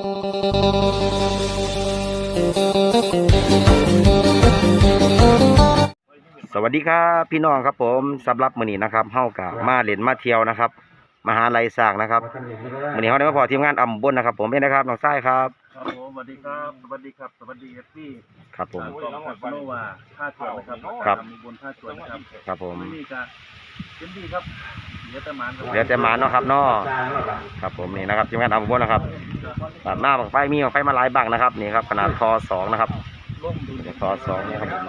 สวัสดีครับพี่น้องครับผมสำหรับมื้อนี้นะครับเฮากะมาเล่นมาเที่ยวนะครับ มหาลัยสร้างนะครับมื้อนี้เฮาได้มาพอทีมงานอำบลนะครับ ผมเป็นนะครับน้องทรายครับครับผมสวัสดีครับสวัสดีครับสวัสดีครับที่ครับผมกองทัพโนวาท่าจวนนะครับครับตามบนท่าจวนนะครับครับผมไม่มีจะ เต็มที่ครับเหลือแต่หมานครับเหลือแต่หมาเนาะครับเนาะครับผมนี่นะครับทีมงานอำบลนะครับตัดหน้าบังไฟมีบังไฟมาหลายบังนะครับนี่ครับขนาดคอสองนะครับล่มดูคอสองนี่ครับผม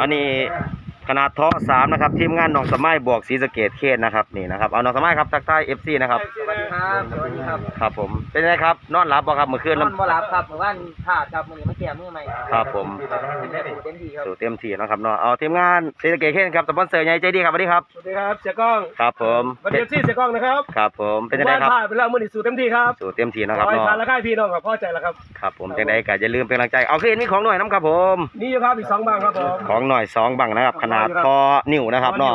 อันนี้ ขนาดท่อสามนะครับทีมงานหนองสมัยบวกศรีสะเกดเขตนะครับนี่นะครับเอาหนองสมัยครับทักทายเอฟซีนะครับสวัสดีครับสวัสดีครับครับผมเป็นไงครับนอนหลับบ่ครับเมื่อคืนนอนบ่หลับครับเมื่อวานพลาดครับมื้อนี้มาแก้มือใหม่ครับผมเป็นได้สูตรเต็มที่ครับสู่เต็มที่เนาะครับเนาะเอาทีมงานศรีสะเกดเขตครับสปอนเซอร์ใหญ่ใจดีครับสวัสดีครับสวัสดีครับเสียกล้องครับผมวันเดียวที่เสียกล้องนะครับครับผมเป็นยังไงครับพลาดไปแล้วมือนี้สู่เต็มที่ครับสู่เต็มที่เนาะครับขอให้เนาะทานและค่ายพี่น้องครับพ่อใจแล้วครับครับผมจังใดก็อย่าลืมเป็นกำลังใจเอาขึ้นมีของหน่อยน้ำครับผมนี่อยู่ครับอีกสองบางครับผมของหน่อยสองบังนะครับขนาดพอนิ้วนะครับเนาะ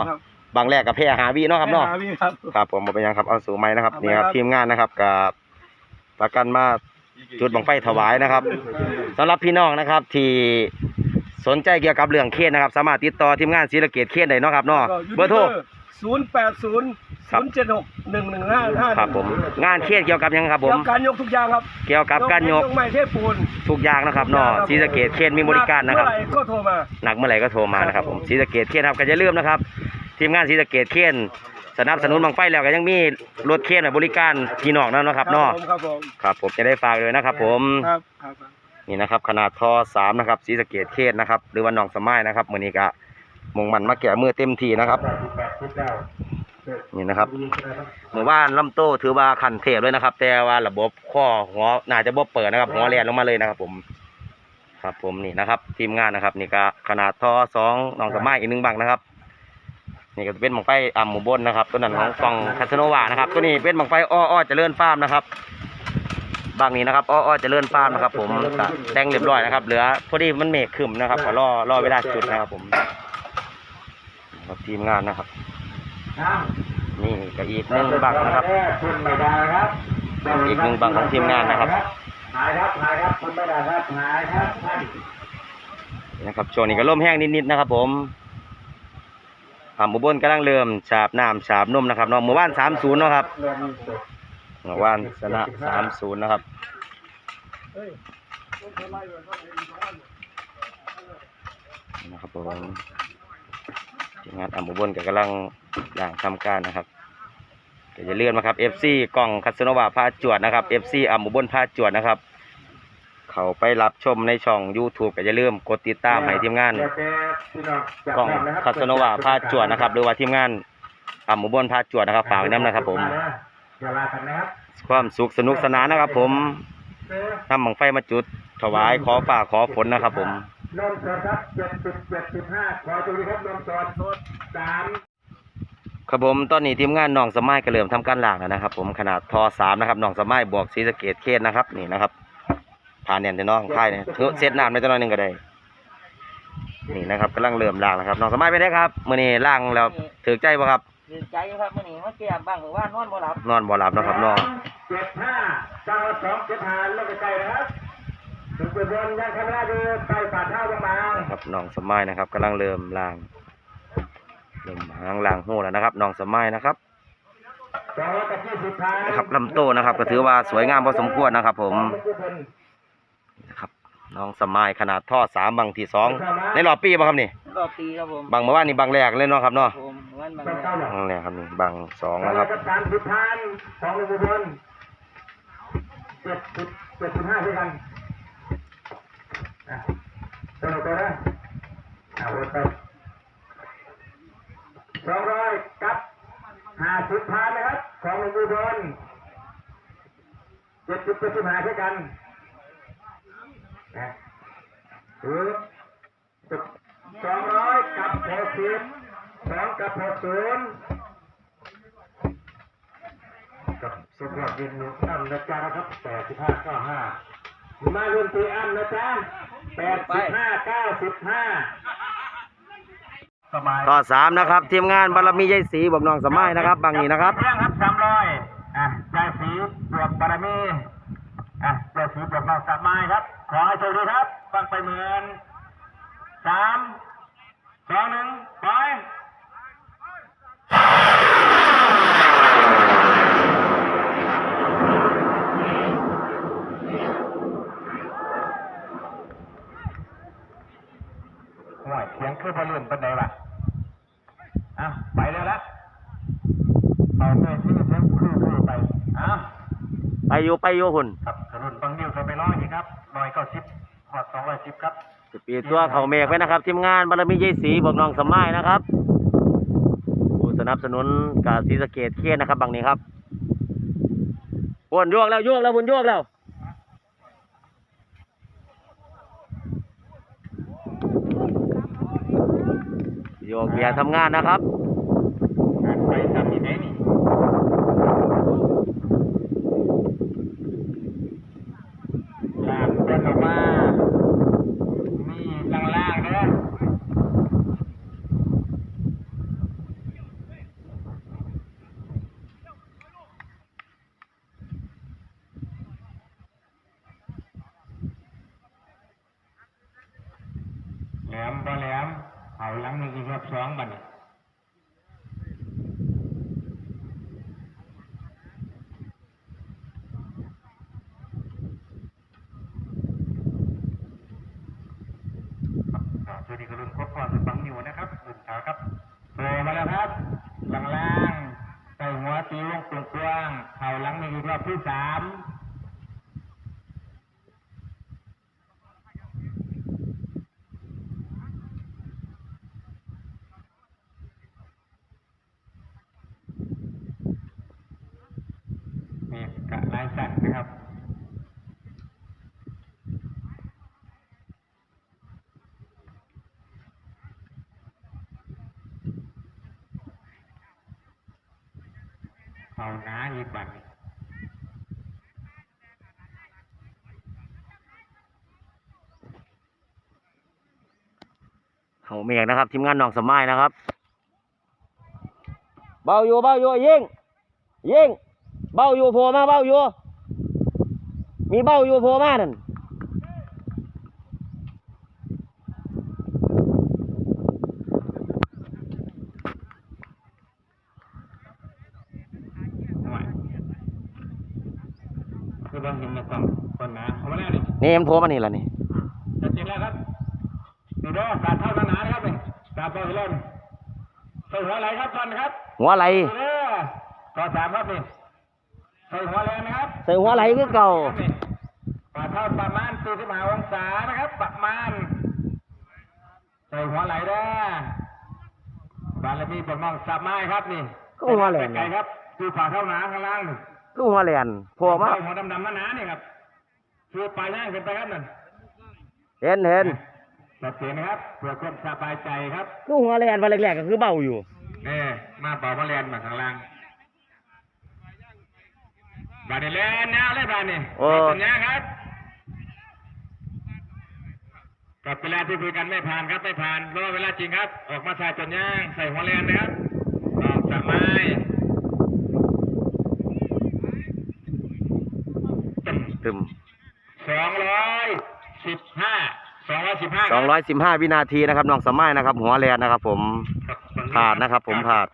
บังแรกกับแพรหาวีเนาะครับเนาะให้หพี่ครับครับผมบ่เป็นหยังครับเอาสู่ไม้นะครับเอานี่ครับไม้ครับทีมงานนะครับกับประกันมาจุดบังไฟถวายนะครับสำหรับพี่น้องนะครับที่สนใจเกี่ยวกับเรื่องเคนนะครับ สามารถติดต่อทีมงานศรีสะเกดเคนได้เนาะครับเนาะเบอร์โทร ศูนย์แปดศูนย์ครัศูบนย์เจ็ดหกหนึ่งหนึ่งห้าห้าครับผมงานเคนเกี่ยวกับหยังครับผเกี่ยมวกับการยกทุกอย่างครับเกี่ยวกับการยก ยกไม้เทพปูน ทุกอย่างนะครับเนาะศรีสะเกดเคนมีบริการนะครับ เมื่อไหร่ก็โทรมา หนักเมื่อไหร่ก็โทรมานะครับผมศรีสะเกดเคนครับก็อย่าลืมนะครับ ทีมงานศรีสะเกดเคนสนับสนุนบังไฟแล้วก็ยังมีรถเคนไว้บริการพี่น้องนั่นเนาะครับเนาะผมครับผมครับผมจะได้ฝากเลยนะครับ ผมครับครับครับนี่นะครับขนาดทอสามนะครับศรีสะเกดเคนนะครับหรือว่าหนองสมัยนะครับมือนี้ก็ มงมันมาแก่มือเต็มทีนะครับ นี่นะครับเมื่อวานลำโต้ถือว่าขันเทพเลยนะครับ แต่ว่าระบบข้อหัวน่าจะบ่เปิดนะครับ หัวแลนลงมาเลยนะครับ ผม ครับ ผมนี่นะครับ ทีมงานนะครับ นี่ก็ขนาดท่อสองนองสมัยอีกหนึ่งบังนะครับ นี่ก็เป็นบังไฟอ่ำหมู่บนนะครับตัวนั้นของกล่องคาสโนวานะครับ ตัวนี้เป็นบังไฟอ้ออ้อจะเจริญฟาร์มนะครับบางนี้นะครับอ้ออ้อเจริญฟาร์มนะครับ ผมแต่งเรียบร้อยนะครับ เหลือพอดีมันเมฆขึ้นนะครับก็รอรอเวลาจุดนะครับ ผม ครับทีมงานนะครับ นี่ก็อีกหนึ่งบังนะครับคุณไม่ได้ครับ อีกหนึ่งบังของทีมงานนะครับหายครับหายครับคุณไม่ได้ครับหายครับนะครับช่วงนี้ก็ร่มแห้งนิดๆนะครับผมอ่าหมู่บนกำลังเริ่มฉาบน้ำฉาบนมนะครับเนาะเมื่อวานสามศูนย์เนาะครับเรียนสุดเมื่อวานชนะสามศูนย์นะครับนะครับผม ทีมงานอัมบุบนก็กำลังย่างทำการนะครับก็อย่าเลื่อนนะครับ FC กล่องคัสโนวาพาจวดนะครับ FC อัมบุบนพาจวดนะครับ เขาไปรับชมในช่อง YouTube ก็อย่าลืมกดติดตามให้ทีมงานเดี๋ยวแกพี่น้องจับกล่องแน่นนะคัสโนวาพาจวดนะครับหรือว่าทีมงานอัมบุบนพาจวดนะครับฝากไว้น้ำนะครับ ผมอย่าลากันนะครับความสุขสนุกสนานนะครับ ผมเออนำบังไฟมาจุดถวายขอฝ่าขอฝนนะครับ ผม นมสดครับเจ็ดสิบเจ็ดสิบห้าขอจุลีครับนมสดสดสามครับผมตอนนี้ทีมงานหนองสมัยก็เริ่มทำการล่างแล้วนะครับ ผมขนาดทอสามนะครับหนองสมัยบวกศรีสะเกดเขตนะครับนี่นะครับผ่านเนี่ยจะน้องค่ายเนี่ยถือเซตน้ำในตัวน้อยหนึงก็ได้นี่นะครับกำลังเริ่มล่างนะครับหนองสมัยไปได้ครับมื่อนี้ล่างแล้วถือใจป่ะครับดีใจครับมื้อนี้มาแก้บ้างหรือว่านอนบ่หลับนอนบ่หลับเนาะครับเนอนเจ็ดห้าเก้าสองเจ็ดห้าลงไปไกลนะครับ ถึงจุดบนยังคำนาดูไปฝ่าเท้าบางนะครับหนองสมัยนะครับกำลังเริ่มล่างเริ่มหางล่างหูแล้วนะครับหนองสมัยนะครับๆสองร้อยกับยี่สิบท้ายนะครับลำโตนะครับ ก็ถือว่าสวยงามพอสมควรนะครับ ผมนะครับน้องสมัยขนาดท่อสามบังที่สองในรอบปีป่ะครับนี่รอบปีครับผมบังเมื่อวานนี่บังแรกเลยเนาะครับเนาะผมวันบางเก้าหรอบังแรกครับนี่บังสองสองนะคร้อรัยบกับสามสิบท้ายสองอุบลเจ็ดสิบเจ็ดสิบห้าเท่ากัน อะตัวหนึ่งตัวนะอ่าวนไปสองร้อยกับห้าสิบท้ายนะครับ ของอุบลเจ็ดสิบเจ็ดสิบห้าเท่ากันนะคือสองร้อยกับหกสิบสองกับหกศูนย์กับสุดยอดยินนุ่มนะจ๊ะนะครับแปดสิบห้าเก้าห้ามารุ่นตีอ้ำนะจ๊ะ แปดสิบห้าเก้าสิบห้าสบายข้อสามนะครับทีมงานบารมียายศรีบอกน้องสมัยนะครับ บางนี้นะครับเรื่องครับสามร้อยอะยายสีบวกบารมีอะยายสีบวกน้องสามไม้ครับ ขอให้โชคดีครับฟังไปเหมือนสามสองหนึ่งไป ห่วยเสียงคือบอลลูนเป็นไงวะอะไปแล้วละเอาไปที่เสียงคือคือไปอะไปอยู่ไปอยู่หุ่นครับถนนบางนิ้วเขาไปร้อยนี่ครับร้อยเก้าสิบหอดสองร้อยสิบครับจะปีตัวเขาเมฆไว้นะครับทีมงานบารมียายศรีบอกน้องสมัยนะครับผู้สนับสนุนกาศรีสะเกดเคียนนะครับบางนี้ครับวนโยกแล้วโยกแล้ววนโยกแล้ว โยกเบียร์ทำงานนะครับ การไปทำที่ไหนนี่ลากเดินออกมา มีล่างๆเด้อแหลมบ่แหลมเอาห ลังหนึ่งอีกรอบสองบัดนี้ครับสวัสดีคุณลุงครบพอสุบังอยู่นะครับลุงขาวครับโผล่มาแล้วครับล่างๆใส่หัวตีวงกว้างเข่าหลังในอีกรอบที่สาม นี่กะลายสัตว์นะครับเอาน้าอีกบัดนี้เขาเมฆนะครับทีมงานน้องสมัยนะครับ เบาอยู่เบาอยู่ยิงยิง เบาอยู่โผล่มาเบาอยู่ มีเบาอยู่โผล่มานั่นคือบ้านเห็นในกล่องคนนะเอามาแล้วนี่นี่เอ็มโผล่มานี่ละนี่จะจริงแล้วครับนี่เด้อการเท่าทางหนานะครับนี่การเท่าที่เล่นใส่หัวไหลครับก่อนครับ หัวไหลนี่เด้อต่อสามครับนี่ ใส่หัวแรงนะครับใส่หัวไหลคือเก่าปาเท่าประมาณ45องศานะครับ ประมาณ ใส่หัวไหลเด้อบารมีปนมองสับไม้ครับนี่ก็หัวแหลนไกลๆครับคือผ่าเท่าหนาข้างล่างนี่คือหัวแหลนโผล่มาหัวดำๆหนาๆนี่ครับคือปลายย่างขึ้นไปครับนั่นเห็นเห็นชัดเจนนะครับเพื่อความสบายใจครับคือหัวแหลนวันแรกๆก็คือเบาอยู่นี่มาเป่ามาเรียนมาข้างล่าง บาดนี้เล่นแนวเลยบาดนี้โอ้สัญญาครับกับเวลาที่คุยกันไม่ผ่านครับไม่ผ่านเพราะว่าเวลาจริงครับ ออกมาใส่จนย่างใส่หัวแรงนะครับออกจากไม้ตึมตึมสองร้อยสิบห้าสองร้อยสิบห้า215วินาทีนะครับน้องสมัยนะครับ หัวแหลนนะครับ ผมผ่านนะครับ ผมผ่าน